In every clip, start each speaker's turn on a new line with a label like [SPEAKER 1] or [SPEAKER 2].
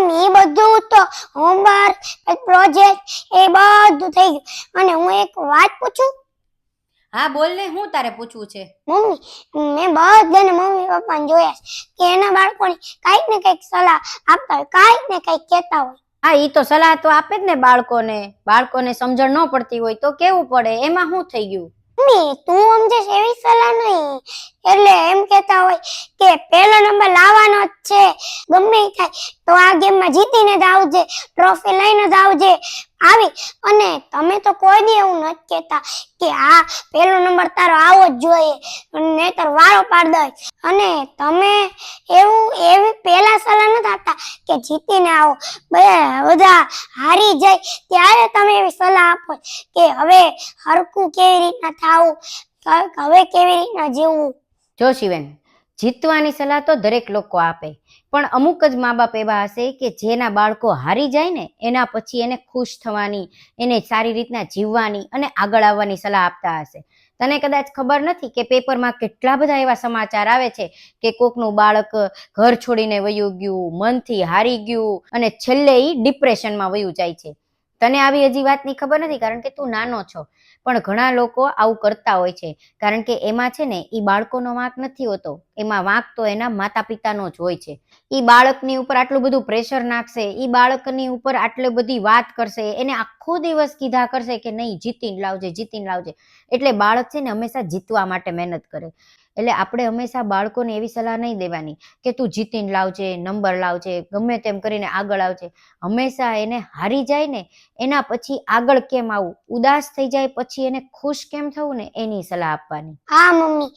[SPEAKER 1] Mummy એ બધું તો homework project એ બધું થઈ ગયું. અને હું એક વાત પૂછું?
[SPEAKER 2] હા બોલ ને હું તારે પૂછવું છે?
[SPEAKER 1] મમ્મી મેં બધાને મમ્મી પપ્પાને જોયા છે કે એના બાળકોને કંઈક ને કંઈક સલાહ આપતા હોય કાંઈક ને કંઈક કહેતા હોય.
[SPEAKER 2] હા ઈ તો સલાહ તો આપે જ ને બાળકોને. બાળકોને સમજણ ન પડતી હોય તો કેવું પડે? એમાં શું થઈ ગયું?
[SPEAKER 1] મમ્મી તું સમજે એવી સલાહ નહીં. એટલે એમ કહેતા હોય કે પહેલો નંબર લાવવાનો જ છે. ગમે થાય, તો આ ગેમમાં જીતીને જ આવજે, ટ્રોફી લઈને જ આવજે. આવી, અને તમે તો કોઈ દી એવું નથી કહેતા કે આ પહેલો નંબર તારો આવો જ જોઈએ નહીતર વારો પાડ દે અને તમે એવું, એવી પહેલા સલાહ નથી આપતા કે જીતીને આવો. બધા હારી જાય, ત્યારે તમે એવી સલાહ આપો કે હવે હરકું કેવી રીતના થાવું, હવે કેવી રીતના જીવવું?
[SPEAKER 2] જો શિવેન, જીતવાની સલાહ તો દરેક લોકો આપે, પણ અમુક જ મા બાપ એવા હશે કે જેના બાળકો હારી જાય ને, એના પછી એને ખુશ થવાની, એને સારી રીતના જીવવાની અને આગળ આવવાની સલાહ આપતા હશે. તને કદાચ ખબર નથી કે પેપરમાં કેટલા બધા એવા સમાચાર આવે છે કે કોકનું બાળક ઘર છોડીને વયું ગયું, મનથી હારી ગયું અને છેલ્લે એ ડિપ્રેશનમાં વયું જાય છે. તને આવી હજી વાતની ખબર નથી કારણ કે તું નાનો છો. પણ ઘણા લોકો આવું કરતા હોય છે. કારણ કે એમાં છે ને એ બાળકોનો વાંક નથી હોતો. એમાં વાંક તો એના માતા પિતાનો જ હોય છે. એ બાળકની ઉપર આટલું બધું પ્રેશર નાખશે એ બાળકની ઉપર આટલી બધી વાત કરશે, એને આખો દિવસ કીધા કરશે કે નહીં, જીતીને લાવજે જીતીને લાવજે. એટલે બાળક છે ને હંમેશા જીતવા માટે મહેનત કરે. એટલે આપણે હંમેશા બાળકોને એવી સલાહ નહીં દેવાની કે તું જીતીને લાવજે નંબર લાવજે, ગમે તેમ કરીને આગળ આવજે. હંમેશા એને હારી જાય ને, એના પછી આગળ કેમ આવવું ઉદાસ થઈ જાય પછી એને ખુશ કેમ થવું ને? એની સલાહ આપવાની.
[SPEAKER 1] હા, મમ્મી.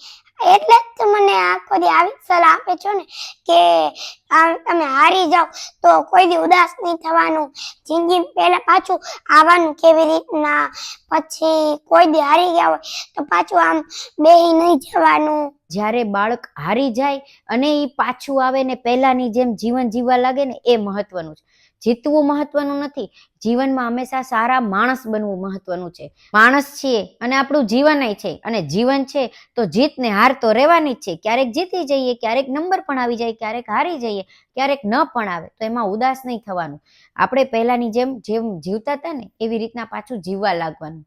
[SPEAKER 1] એટલે મને આખો દી આવી સલાહ આપે છો ને કે તમે હારી જાઓ, તો કોઈ દી ઉદાસ નહીં થવાનું. જિંદગી પહેલા પાછું આવવાનું કેવી રીતના? પછી કોઈ દી હારી ગયા હોય તો પાછું આમ બેહી નહીં જવાનું.
[SPEAKER 2] જ્યારે બાળક હારી જાય અને એ પાછું આવે ને પહેલાની જેમ જીવન જીવવા લાગે ને એ મહત્વનું છે. જીતવું મહત્વનું નથી. જીવનમાં હંમેશા સારા માણસ બનવું મહત્વનું છે. માણસ છીએ અને આપણું જીવન છે. અને જીવન છે તો જીત ને હાર તો રહેવાની જ છે. ક્યારેક જીતી જઈએ ક્યારેક નંબર પણ આવી જાય ક્યારેક હારી જઈએ ક્યારેક ન પણ આવે તો એમાં ઉદાસ નહીં થવાનું. આપણે પહેલાની જેમ જેમ જીવતા હતા ને એવી રીતના પાછું જીવવા લાગવાનું.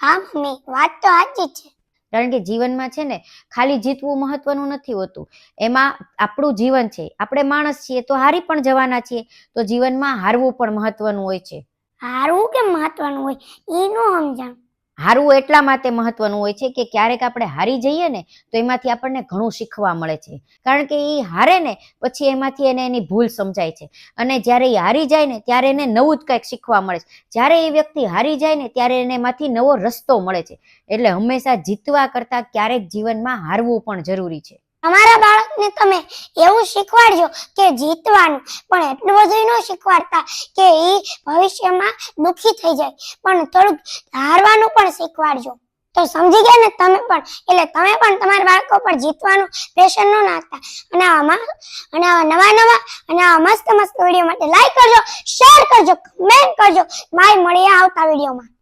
[SPEAKER 1] હા મમ્મી વાત તો સાચી છે.
[SPEAKER 2] કારણ કે જીવનમાં છે ને ખાલી જીતવું મહત્વનું નથી હોતું. એમાં આપણું જીવન છે. આપણે માણસ છીએ તો હારી પણ જવાના છીએ. તો જીવનમાં હારવું પણ મહત્વનું હોય છે.
[SPEAKER 1] હારવું કેમ મહત્વનું હોય? એ નો સમજાણ.
[SPEAKER 2] હારવું એટલા માટે મહત્વનું હોય છે કે ક્યારેક આપણે હારી જઈએ ને, તો એમાંથી આપણને ઘણું શીખવા મળે છે. કારણ કે એ હારે ને, પછી એમાંથી એને એની ભૂલ સમજાય છે. અને જ્યારે એ હારી જાય ને, ત્યારે એને નવું જ કંઈક શીખવા મળે છે. જ્યારે એ વ્યક્તિ હારી જાય ને, ત્યારે એને એમાંથી નવો રસ્તો મળે છે. એટલે હંમેશા જીતવા કરતાં ક્યારેક જીવનમાં હારવું પણ જરૂરી છે.
[SPEAKER 1] તમારા બાળકને તમે એવું શીખવાડજો કે જીતવાનું. પણ એટલું બધું ન શીખવાડતા કે એ ભવિષ્યમાં દુખી થઈ જાય. પણ થોડુંક હારવાનું પણ શીખવાડજો. તો સમજી ગયા ને તમે પણ? એટલે તમે પણ તમારા બાળકો પર જીતવાનું પ્રેશર ન નાખતા. અને આમાં અને આવા નવા નવા, અને આવા મસ્ત મસ્ત વીડિયો માટે લાઈક કરજો શેર કરજો કમેન્ટ કરજો. માય મળીએ આવતા વિડીયોમાં